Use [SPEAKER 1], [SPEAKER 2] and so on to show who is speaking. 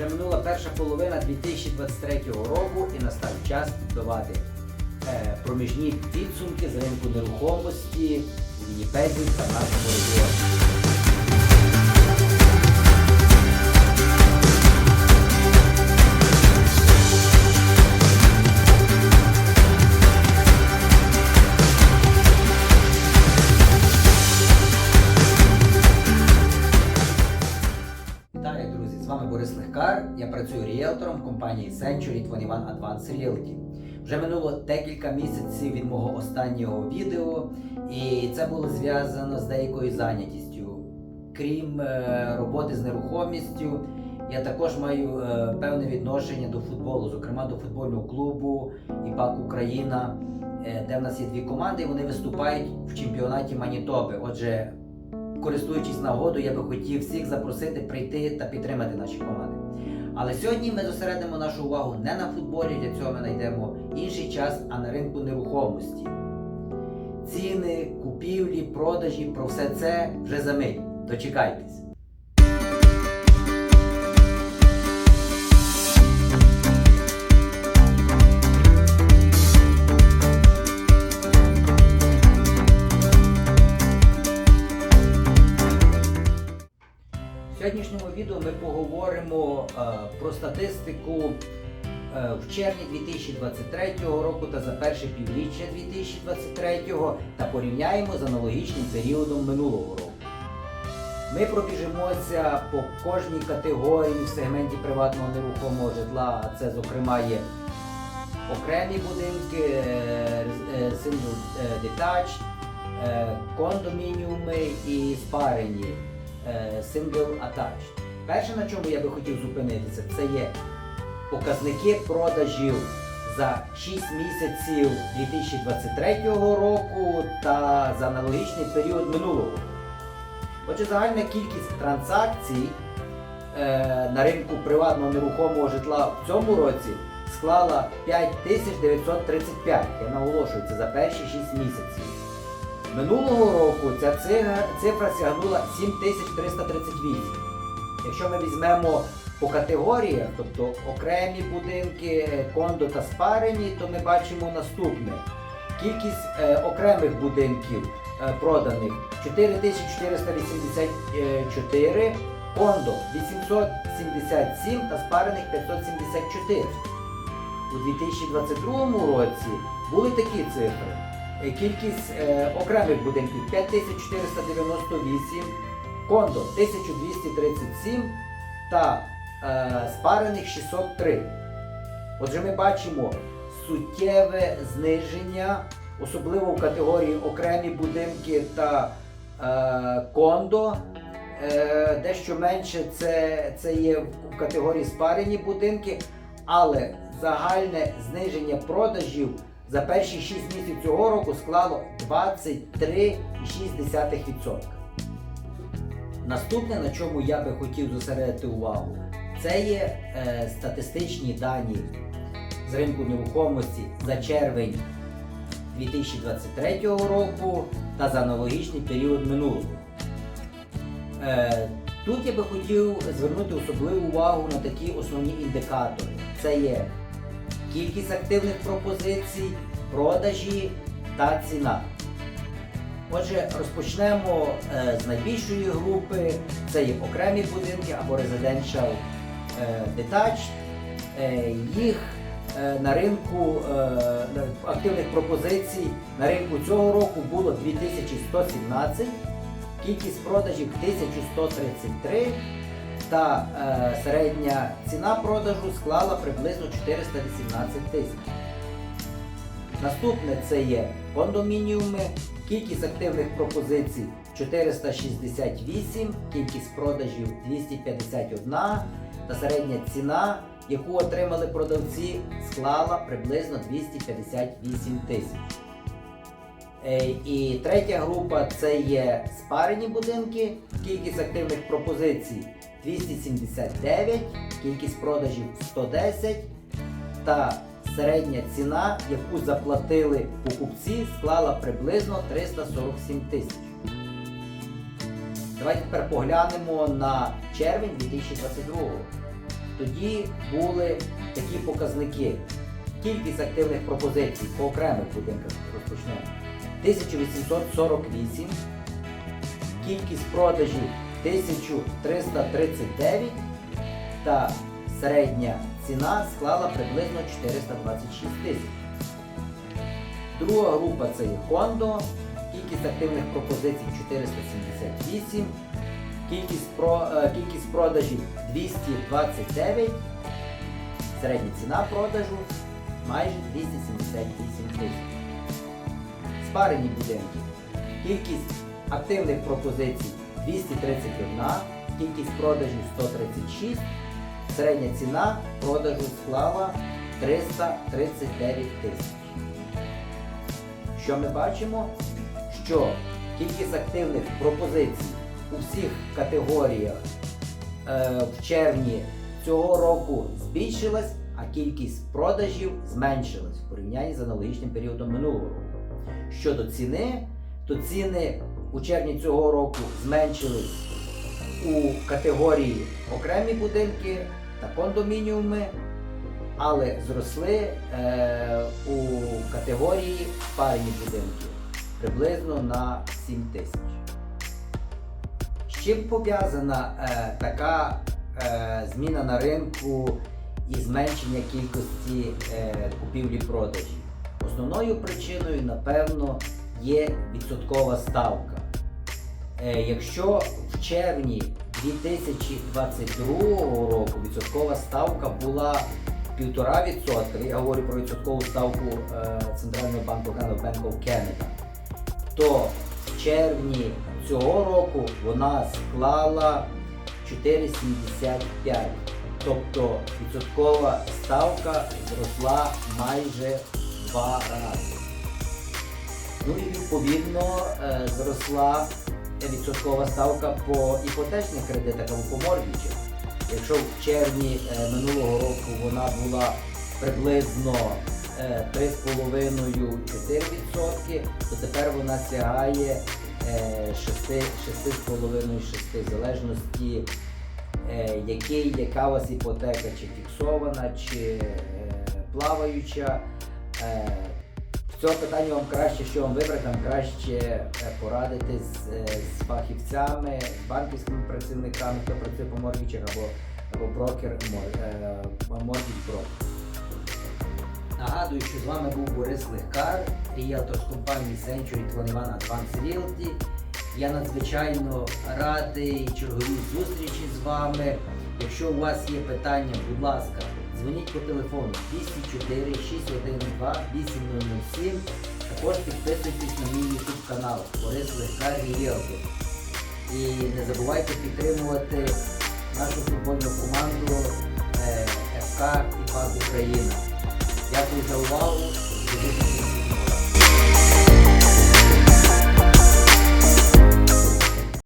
[SPEAKER 1] Вже минула перша половина 2023 року і настав час підбивати е, проміжні підсумки з ринку нерухомості в Вінніпезі та нашому регіоні. Вами Борис Легкар. Я працюю ріелтором в компанії Century 21 Advanced Realty. Вже минуло декілька місяців від мого останнього відео, і це було зв'язано з деякою зайнятістю. Крім е, роботи з нерухомістю, я також маю е, певне відношення до футболу, зокрема до футбольного клубу ІПАК Україна, е, де в нас є дві команди, і вони виступають в чемпіонаті Манітоби. Отже, користуючись нагодою, я би хотів всіх запросити прийти та підтримати наші команди. Але сьогодні ми зосередимо нашу увагу не на футболі, для цього ми знайдемо інший час, а на ринку нерухомості. Ціни, купівлі, продажі, про все це вже за мить. Дочекайтесь. Відео ми поговоримо е, про статистику е, в червні 2023 року та за перше півріччя 2023 та порівняємо з аналогічним періодом минулого року. Ми пробіжимося по кожній категорії в сегменті приватного нерухомого житла, це, зокрема, є окремі будинки, е, detached, е, кондомініуми і спарені single attached. Перше, на чому я би хотів зупинитися, це є показники продажів за 6 місяців 2023 року та за аналогічний період минулого. Отже, загальна кількість транзакцій е, на ринку приватного нерухомого житла в цьому році склала 5935. Я наголошую, це за перші 6 місяців. Минулого року ця цифра, сягнула 7338. Якщо ми візьмемо по категоріях, тобто окремі будинки, кондо та спарені, то ми бачимо наступне. Кількість е, окремих будинків е, проданих 4484, кондо 877 та спарених 574. У 2022 році були такі цифри. Е, Кількість е, окремих будинків 5498, кондо 1237 та е, спарених 603. Отже, ми бачимо суттєве зниження, особливо в категорії окремі будинки та е, кондо. Е, дещо менше це, це є в категорії спарені будинки, але загальне зниження продажів за перші 6 місяців цього року склало 23,6%. Наступне, на чому я би хотів зосередити увагу, це є е, статистичні дані з ринку нерухомості за червень 2023 року та за аналогічний період минулого. Е, тут я би хотів звернути особливу увагу на такі основні індикатори. Це є кількість активних пропозицій, продажі та ціна. Отже, розпочнемо е, з найбільшої групи. Це є окремі будинки або residential е, detached. Е, їх на ринку активних пропозицій на ринку цього року було 2117, кількість продажів 1133 та середня ціна продажу склала приблизно 418 тисяч. Наступне це є кондомініуми, кількість активних пропозицій 468, кількість продажів 251 та середня ціна, яку отримали продавці, склала приблизно 258 тисяч. Е, І третя група це є спарені будинки, кількість активних пропозицій 279, кількість продажів 110 та середня ціна, яку заплатили покупці, склала приблизно 347 тисяч. Давайте тепер поглянемо на червень 2022 року. тоді були такі показники. Кількість активних пропозицій по окремих будинках розпочнемо. 1848, кількість продажів 1339 та середня ціна склала приблизно 426 тисяч. Друга група це є Кондо, кількість активних пропозицій 478, кількість, про, е, кількість продажів 229, середня ціна продажу майже 278 тисяч. Спарені будинки. Кількість активних пропозицій 231, кількість продажів 136, середня ціна продажу склала 339 тисяч. Що ми бачимо? Що кількість активних пропозицій у всіх категоріях е, в червні цього року збільшилась, а кількість продажів зменшилась в порівнянні з аналогічним періодом минулого року. Щодо ціни, то ціни у червні цього року зменшились у категорії окремі будинки та кондомініуми, але зросли е, у категорії парні будинки приблизно на 7 тисяч. З чим пов'язана е, така е, зміна на ринку і зменшення кількості е, купівлі-продажів? Основною причиною, напевно, є відсоткова ставка. Е, Якщо в червні 2022 року відсоткова ставка була 1,5%, я говорю про відсоткову ставку е, Центрального банку Canada Bank of Canada, то в червні цього року вона склала 4,75%. Тобто відсоткова ставка зросла майже два рази. Ну і відповідно е, зросла відсоткова ставка по іпотечних кредитах або по моргіджах. Якщо в червні е, минулого року вона була приблизно е, 3,5-4%, то тепер вона сягає е, 6,5-6, в залежності е, який, яка у вас іпотека, чи фіксована, чи е, плаваюча. Е, цього питання вам краще, що вам вибрати, вам краще е, порадитись з, е, з фахівцями, з банківськими працівниками, хто працює по моргічах або, або брокер моргіч брокер. Нагадую, що з вами був Борис Легкар, ріелтор з компанії Century 21 Advance Realty. Я надзвичайно радий черговій зустрічі з вами. Якщо у вас є питання, будь ласка, дзвоніть по телефону 204 612 8007. Також підписуйтесь на мій YouTube канал Борис Легкар Ріелтор. І не забувайте підтримувати нашу футбольну команду е, ФК і ПАК Україна. Дякую за увагу.